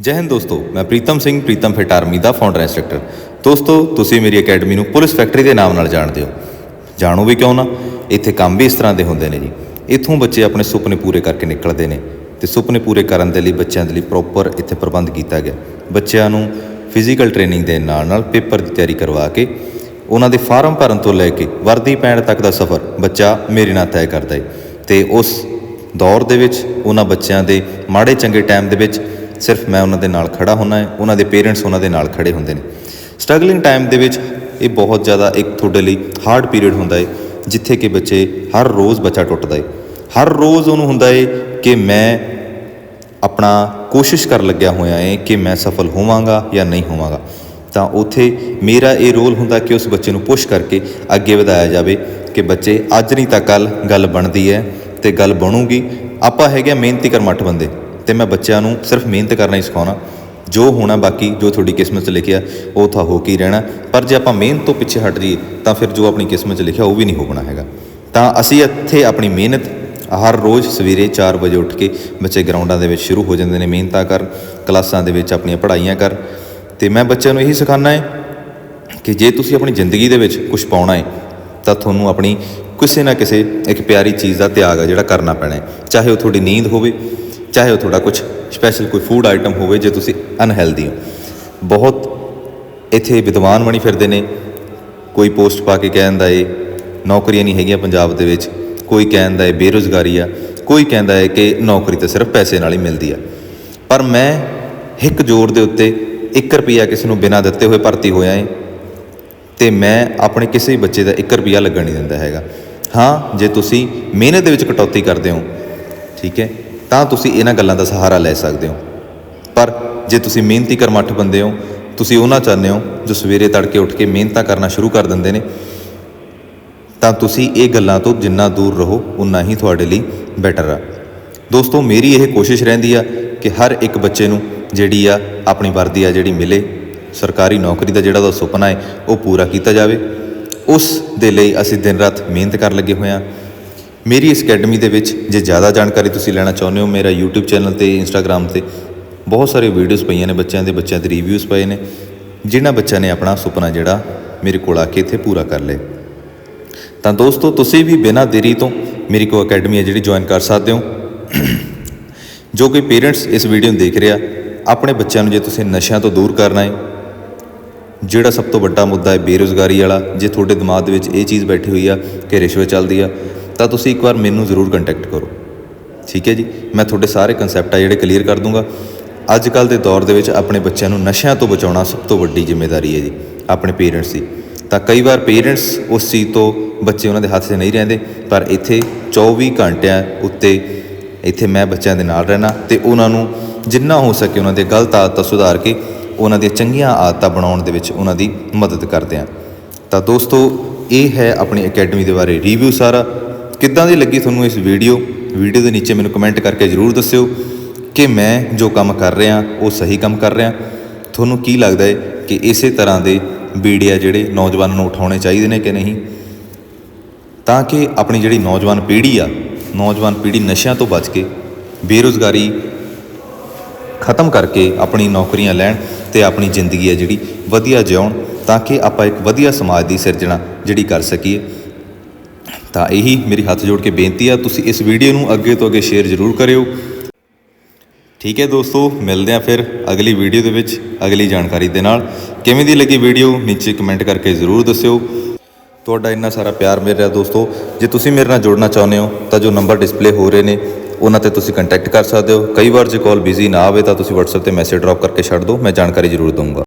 ਜੈ ਹਿੰਦ ਦੋਸਤੋ, ਮੈਂ ਪ੍ਰੀਤਮ ਸਿੰਘ, ਪ੍ਰੀਤਮ ਫਿਟ ਆਰਮੀ ਦਾ ਫਾਊਂਡਰ ਇੰਸਟ੍ਰਕਟਰ ਦੋਸਤੋ, ਤੁਸੀਂ ਮੇਰੀ ਅਕੈਡਮੀ ਨੂੰ ਪੁਲਿਸ ਫੈਕਟਰੀ ਦੇ ਨਾਮ ਨਾਲ ਜਾਣਦੇ ਹੋ। ਜਾਣੋ ਵੀ ਕਿਉਂ ਨਾ, ਇੱਥੇ ਕੰਮ ਵੀ ਇਸ ਤਰ੍ਹਾਂ ਦੇ ਹੁੰਦੇ ਨੇ ਜੀ। ਇੱਥੋਂ ਬੱਚੇ ਆਪਣੇ ਸੁਪਨੇ ਪੂਰੇ ਕਰਕੇ ਨਿਕਲਦੇ ਨੇ ਤੇ ਸੁਪਨੇ ਪੂਰੇ ਕਰਨ ਦੇ ਲਈ ਬੱਚਿਆਂ ਦੇ ਲਈ ਪ੍ਰੋਪਰ ਇੱਥੇ ਪ੍ਰਬੰਧ ਕੀਤਾ ਗਿਆ। ਬੱਚਿਆਂ ਨੂੰ ਫਿਜ਼ੀਕਲ ਟ੍ਰੇਨਿੰਗ ਦੇ ਨਾਲ ਨਾਲ ਪੇਪਰ ਦੀ ਤਿਆਰੀ ਕਰਵਾ ਕੇ, ਉਹਨਾਂ ਦੇ ਫਾਰਮ ਭਰਨ ਤੋਂ ਲੈ ਕੇ ਵਰਦੀ ਪੈਣ ਤੱਕ ਦਾ ਸਫ਼ਰ ਬੱਚਾ ਮੇਰੇ ਨਾਲ ਤੈਅ ਕਰਦਾ ਹੈ ਤੇ ਉਸ ਦੌਰ ਦੇ ਵਿੱਚ ਉਹਨਾਂ ਬੱਚਿਆਂ ਦੇ ਮਾੜੇ ਚੰਗੇ ਟਾਈਮ ਦੇ ਵਿੱਚ ਸਿਰਫ ਮੈਂ ਉਹਨਾਂ ਦੇ ਨਾਲ ਖੜਾ ਹੁੰਨਾ ਹੈ, ਉਹਨਾਂ ਦੇ ਪੇਰੈਂਟਸ ਉਹਨਾਂ ਦੇ ਨਾਲ ਖੜੇ ਹੁੰਦੇ ਨੇ। ਸਟਰਗਲਿੰਗ ਟਾਈਮ ਦੇ ਵਿੱਚ ਇਹ ਬਹੁਤ ਜ਼ਿਆਦਾ ਇੱਕ ਤੁਹਾਡੇ ਲਈ ਹਾਰਡ ਪੀਰੀਅਡ ਹੁੰਦਾ ਹੈ, ਜਿੱਥੇ ਕਿ ਬੱਚੇ ਹਰ ਰੋਜ਼ ਬੱਚਾ ਟੁੱਟਦਾ ਹੈ। ਹਰ ਰੋਜ਼ ਉਹਨੂੰ ਹੁੰਦਾ ਹੈ ਕਿ ਮੈਂ ਆਪਣਾ ਕੋਸ਼ਿਸ਼ ਕਰ ਲੱਗਿਆ ਹੋਇਆ ਹੈ ਕਿ ਮੈਂ ਸਫਲ ਹੋਵਾਂਗਾ ਜਾਂ ਨਹੀਂ ਹੋਵਾਂਗਾ। ਤਾਂ ਉਥੇ ਮੇਰਾ ਇਹ ਰੋਲ ਹੁੰਦਾ ਕਿ ਉਸ ਬੱਚੇ ਨੂੰ ਪੁਸ਼ ਕਰਕੇ ਅੱਗੇ ਵਧਾਇਆ ਜਾਵੇ ਕਿ ਬੱਚੇ, ਅੱਜ ਨਹੀਂ ਤਾਂ ਕੱਲ ਗੱਲ ਬਣਦੀ ਹੈ ਤੇ ਗੱਲ ਬਣੂਗੀ। ਆਪਾਂ ਹੈਗੇ ਆ ਮਿਹਨਤੀ ਕਰਮੱਠ ਬੰਦੇ। ਤੇ ਮੈਂ ਬੱਚਿਆਂ ਨੂੰ ਸਿਰਫ ਮਿਹਨਤ ਕਰਨਾ ਹੀ ਸਿਖਾਉਣਾ। ਜੋ ਹੋਣਾ ਬਾਕੀ, ਜੋ ਤੁਹਾਡੀ ਕਿਸਮਤ 'ਚ ਲਿਖਿਆ, ਉਹ ਤਾਂ ਹੋ ਕੇ ਹੀ ਰਹਿਣਾ। ਪਰ ਜੇ ਆਪਾਂ ਮਿਹਨਤ ਤੋਂ ਪਿੱਛੇ ਹਟ ਜਾਈਏ, ਤਾਂ ਫਿਰ ਜੋ ਆਪਣੀ ਕਿਸਮਤ 'ਚ ਲਿਖਿਆ, ਉਹ ਵੀ ਨਹੀਂ ਹੋਣਾ ਹੈਗਾ। ਤਾਂ ਅਸੀਂ ਇੱਥੇ ਆਪਣੀ ਮਿਹਨਤ ਹਰ ਰੋਜ਼ ਸਵੇਰੇ 4 ਵਜੇ ਉੱਠ ਕੇ ਬੱਚੇ ਗਰਾਊਂਡਾਂ ਦੇ ਵਿੱਚ ਸ਼ੁਰੂ ਹੋ ਜਾਂਦੇ ਨੇ, ਮਿਹਨਤਾਂ ਕਰ, ਕਲਾਸਾਂ ਦੇ ਵਿੱਚ ਆਪਣੀਆਂ ਪੜ੍ਹਾਈਆਂ ਕਰ। ਤੇ ਮੈਂ ਬੱਚਿਆਂ ਨੂੰ ਇਹੀ ਸਿਖਾਉਂਦਾ ਹੈ ਕਿ ਜੇ ਤੁਸੀਂ ਆਪਣੀ ਜ਼ਿੰਦਗੀ ਦੇ ਵਿੱਚ ਕੁਝ ਪਾਉਣਾ ਹੈ, ਤਾਂ ਤੁਹਾਨੂੰ ਆਪਣੀ ਕਿਸੇ ਨਾ ਕਿਸੇ ਇੱਕ ਪਿਆਰੀ ਚੀਜ਼ ਦਾ ਤਿਆਗ ਆ ਜਿਹੜਾ ਕਰਨਾ ਪੈਣਾ ਹੈ। ਚਾਹੇ ਉਹ ਤੁਹਾਡੀ ਨੀਂਦ ਹੋਵੇ ਚਾਹੇ ਉਹ ਤੁਹਾਡਾ ਕੁਝ ਸਪੈਸ਼ਲ ਕੋਈ ਫੂਡ ਆਈਟਮ ਹੋਵੇ ਜੇ ਤੁਸੀਂ ਅਨਹੈਲਦੀ ਹੋ। ਬਹੁਤ ਇੱਥੇ ਵਿਦਵਾਨ ਬਣੀ ਫਿਰਦੇ ਨੇ। ਕੋਈ ਪੋਸਟ ਪਾ ਕੇ ਕਹਿ ਦਿੰਦਾ ਏ ਨੌਕਰੀਆਂ ਨਹੀਂ ਹੈਗੀਆਂ ਪੰਜਾਬ ਦੇ ਵਿੱਚ। ਕੋਈ ਕਹਿੰਦਾ ਏ ਬੇਰੁਜ਼ਗਾਰੀ ਆ। ਕੋਈ ਕਹਿੰਦਾ ਏ ਕਿ ਨੌਕਰੀ ਤਾਂ ਸਿਰਫ ਪੈਸੇ ਨਾਲ ਹੀ ਮਿਲਦੀ ਆ। ਪਰ ਮੈਂ ਇੱਕ ਜ਼ੋਰ ਦੇ ਉੱਤੇ 1 ਰੁਪਿਆ ਕਿਸੇ ਨੂੰ ਬਿਨਾਂ ਦਿੱਤੇ ਹੋਏ ਭਰਤੀ ਹੋਇਆ ਏ ਤੇ ਮੈਂ ਆਪਣੇ ਕਿਸੇ ਵੀ ਬੱਚੇ ਦਾ 1 ਰੁਪਿਆ ਲੱਗਣ ਨਹੀਂ ਦਿੰਦਾ ਹੈਗਾ। ਹਾਂ, ਜੇ ਤੁਸੀਂ ਮਿਹਨਤ ਦੇ ਵਿੱਚ ਕਟੌਤੀ ਕਰਦੇ ਹੋ, ਠੀਕ ਹੈ ਤਾਂ ਤੁਸੀਂ ਇਹਨਾਂ ਗੱਲਾਂ ਦਾ ਸਹਾਰਾ ਲੈ ਸਕਦੇ ਹੋ। ਪਰ ਜੇ ਤੁਸੀਂ ਮਿਹਨਤੀ ਕਰਮੱਠ ਬੰਦੇ ਹੋ, ਤੁਸੀਂ ਉਹਨਾਂ ਚਾਹੁੰਦੇ ਹੋ ਜੋ ਸਵੇਰੇ ਤੜਕੇ ਉੱਠ ਕੇ ਮਿਹਨਤਾਂ ਕਰਨਾ ਸ਼ੁਰੂ ਕਰ ਦਿੰਦੇ ਨੇ, ਤਾਂ ਤੁਸੀਂ ਇਹ ਗੱਲਾਂ ਤੋਂ ਜਿੰਨਾ ਦੂਰ ਰਹੋ, ਉਨਾ ਹੀ ਤੁਹਾਡੇ ਲਈ ਬੈਟਰ ਆ। ਦੋਸਤੋ, ਮੇਰੀ ਇਹ ਕੋਸ਼ਿਸ਼ ਰਹਿੰਦੀ ਆ ਕਿ ਹਰ ਇੱਕ ਬੱਚੇ ਨੂੰ ਜਿਹੜੀ ਆ ਆਪਣੀ ਵਰਦੀ ਆ ਜਿਹੜੀ ਮਿਲੇ, ਸਰਕਾਰੀ ਨੌਕਰੀ ਦਾ ਜਿਹੜਾ ਉਹਦਾ ਸੁਪਨਾ ਹੈ, ਉਹ ਪੂਰਾ ਕੀਤਾ ਜਾਵੇ। ਉਸ ਦੇ ਲਈ ਅਸੀਂ ਦਿਨ ਰਾਤ ਮਿਹਨਤ ਕਰਨ ਲੱਗੇ ਹੋਏ ਆ। ਮੇਰੀ ਇਸ ਅਕੈਡਮੀ ਦੇ ਵਿੱਚ ਜੇ ਜ਼ਿਆਦਾ ਜਾਣਕਾਰੀ ਤੁਸੀਂ ਲੈਣਾ ਚਾਹੁੰਦੇ ਹੋ, ਮੇਰਾ YouTube ਚੈਨਲ ਤੇ Instagram ਤੇ ਬਹੁਤ ਸਾਰੇ ਵੀਡੀਓਜ਼ ਪਈਆਂ ਨੇ, ਬੱਚਿਆਂ ਦੇ ਬੱਚਿਆਂ ਦੇ ਰਿਵਿਊਜ਼ ਪਏ ਨੇ, ਜਿਨ੍ਹਾਂ ਬੱਚਿਆਂ ਨੇ ਆਪਣਾ ਸੁਪਨਾ ਜਿਹੜਾ ਮੇਰੇ ਕੋਲ ਆ ਕੇ ਇੱਥੇ ਪੂਰਾ ਕਰ ਲਏ ਤਾਂ ਦੋਸਤੋ, ਤੁਸੀਂ ਵੀ ਬਿਨਾਂ ਦੇਰੀ ਤੋਂ ਮੇਰੀ ਕੋ ਅਕੈਡਮੀ ਹੈ ਜਿਹੜੀ ਜੁਆਇਨ ਕਰ ਸਕਦੇ ਹੋ। ਜੋ ਕੋਈ ਪੇਰੈਂਟਸ ਇਸ ਵੀਡੀਓ ਨੂੰ ਦੇਖ ਰਿਹਾ, ਆਪਣੇ ਬੱਚਿਆਂ ਨੂੰ ਜੇ ਤੁਸੀਂ ਨਸ਼ਿਆਂ ਤੋਂ ਦੂਰ ਕਰਨਾ ਹੈ, ਜਿਹੜਾ ਸਭ ਤੋਂ ਵੱਡਾ ਮੁੱਦਾ ਹੈ ਬੇਰੁਜ਼ਗਾਰੀ ਵਾਲਾ, ਜੇ ਤੁਹਾਡੇ ਦਿਮਾਗ ਦੇ ਵਿੱਚ ਇਹ ਚੀਜ਼ ਬੈਠੀ ਹੋਈ ਆ ਕਿ ਰਿਸ਼ਵਤ ਚੱਲਦੀ ਆ ਤਾਂ ਤੁਸੀਂ ਇੱਕ ਵਾਰ ਮੈਨੂੰ ਜ਼ਰੂਰ ਕੰਟੈਕਟ ਕਰੋ। ਠੀਕ ਹੈ ਜੀ? ਮੈਂ ਤੁਹਾਡੇ ਸਾਰੇ ਕਨਸੈਪਟ ਆ ਜਿਹੜੇ ਕਲੀਅਰ ਕਰ ਦੂੰਗਾ। ਅੱਜ ਕੱਲ ਦੇ ਦੌਰ ਦੇ ਵਿੱਚ ਆਪਣੇ ਬੱਚਿਆਂ ਨੂੰ ਨਸ਼ਿਆਂ ਤੋਂ ਬਚਾਉਣਾ ਸਭ ਤੋਂ ਵੱਡੀ ਜ਼ਿੰਮੇਵਾਰੀ ਹੈ ਜੀ, ਆਪਣੇ ਪੇਰੈਂਟਸ ਦੀ। ਤਾਂ ਕਈ ਵਾਰ ਪੇਰੈਂਟਸ ਉਸ ਚੀਜ਼ ਤੋਂ ਬੱਚੇ ਉਹਨਾਂ ਦੇ ਹੱਥ 'ਚ ਨਹੀਂ ਰਹਿੰਦੇ, ਪਰ ਇੱਥੇ 24 ਘੰਟਿਆਂ ਉੱਤੇ ਇੱਥੇ ਮੈਂ ਬੱਚਿਆਂ ਦੇ ਨਾਲ ਰਹਿਣਾ ਤੇ ਉਹਨਾਂ ਨੂੰ ਜਿੰਨਾ ਹੋ ਸਕੇ ਉਹਨਾਂ ਦੇ ਗਲਤ ਆਦਤਾਂ ਸੁਧਾਰ ਕੇ ਉਹਨਾਂ ਦੀਆਂ ਚੰਗੀਆਂ ਆਦਤਾਂ ਬਣਾਉਣ ਦੇ ਵਿੱਚ ਉਹਨਾਂ ਦੀ ਮਦਦ ਕਰਦੇ ਹਾਂ। ਤਾਂ ਦੋਸਤੋ, ਇਹ ਹੈ ਆਪਣੀ ਅਕੈਡਮੀ ਦੇ ਬਾਰੇ ਰਿਵਿਊ ਸਾਰਾ। ਕਿੱਦਾਂ ਦੀ ਲੱਗੀ ਤੁਹਾਨੂੰ ਇਸ ਵੀਡੀਓ? ਵੀਡੀਓ ਦੇ ਨੀਚੇ ਮੈਨੂੰ ਕਮੈਂਟ ਕਰਕੇ ਜਰੂਰ ਦੱਸਿਓ ਕਿ ਮੈਂ ਜੋ ਕੰਮ ਕਰ ਰਿਹਾ, ਉਹ ਸਹੀ ਕੰਮ ਕਰ ਰਿਹਾ। ਤੁਹਾਨੂੰ ਕੀ ਲੱਗਦਾ ਹੈ ਕਿ ਇਸੇ ਤਰ੍ਹਾਂ ਦੇ ਵੀਡੀਓ ਜਿਹੜੇ ਨੌਜਵਾਨਾਂ ਨੂੰ ਉਠਾਉਣੇ ਚਾਹੀਦੇ ਨੇ ਕਿ ਨਹੀਂ? ਤਾਂ ਕਿ ਆਪਣੀ ਜਿਹੜੀ ਨੌਜਵਾਨ ਪੀੜ੍ਹੀ ਆ, ਨੌਜਵਾਨ ਪੀੜ੍ਹੀ ਨਸ਼ਿਆਂ ਤੋਂ ਬਚ ਕੇ ਬੇਰੁਜ਼ਗਾਰੀ ਖਤਮ ਕਰਕੇ ਆਪਣੀ ਨੌਕਰੀਆਂ ਲੈਣ ਤੇ ਆਪਣੀ ਜ਼ਿੰਦਗੀ ਹੈ ਜਿਹੜੀ ਵਧੀਆ ਜਿਉਣ, ਤਾਂ ਕਿ ਆਪਾਂ ਇੱਕ ਵਧੀਆ ਸਮਾਜ ਦੀ ਸਿਰਜਣਾ ਜਿਹੜੀ ਕਰ ਸਕੀਏ। ਤਾਂ ਇਹੀ ਮੇਰੀ ਹੱਥ ਜੋੜ ਕੇ ਬੇਨਤੀ ਆ, ਤੁਸੀਂ ਇਸ ਵੀਡੀਓ ਨੂੰ ਅੱਗੇ ਤੋਂ ਅੱਗੇ ਸ਼ੇਅਰ ਜ਼ਰੂਰ ਕਰਿਓ। ਠੀਕ ਹੈ ਦੋਸਤੋ, ਮਿਲਦੇ ਆ ਫਿਰ ਅਗਲੀ ਵੀਡੀਓ ਦੇ ਵਿੱਚ, ਅਗਲੀ ਜਾਣਕਾਰੀ ਦੇ ਨਾਲ। ਕਿਵੇਂ ਦੀ ਲੱਗੀ ਵੀਡੀਓ, ਨੀਚੇ ਕਮੈਂਟ ਕਰਕੇ ਜ਼ਰੂਰ ਦੱਸਿਓ। ਤੁਹਾਡਾ ਇੰਨਾ ਸਾਰਾ ਪਿਆਰ ਮਿਲ ਰਿਹਾ ਦੋਸਤੋ। ਜੇ ਤੁਸੀਂ ਮੇਰੇ ਨਾਲ ਜੁੜਨਾ ਚਾਹੁੰਦੇ ਹੋ, ਤਾਂ ਜੋ ਨੰਬਰ ਡਿਸਪਲੇ ਹੋ ਰਹੇ ਨੇ, ਉਹਨਾਂ ਤੇ ਤੁਸੀਂ ਕੰਟੈਕਟ ਕਰ ਸਕਦੇ ਹੋ। ਕਈ ਵਾਰ ਜੇ ਕਾਲ ਬਿਜ਼ੀ ਨਾ ਆਵੇ, ਤਾਂ ਤੁਸੀਂ WhatsApp ਤੇ ਮੈਸੇਜ ਡ੍ਰੌਪ ਕਰਕੇ ਛੱਡ ਦਿਓ, ਮੈਂ ਜਾਣਕਾਰੀ ਜ਼ਰੂਰ ਦਊਂਗਾ।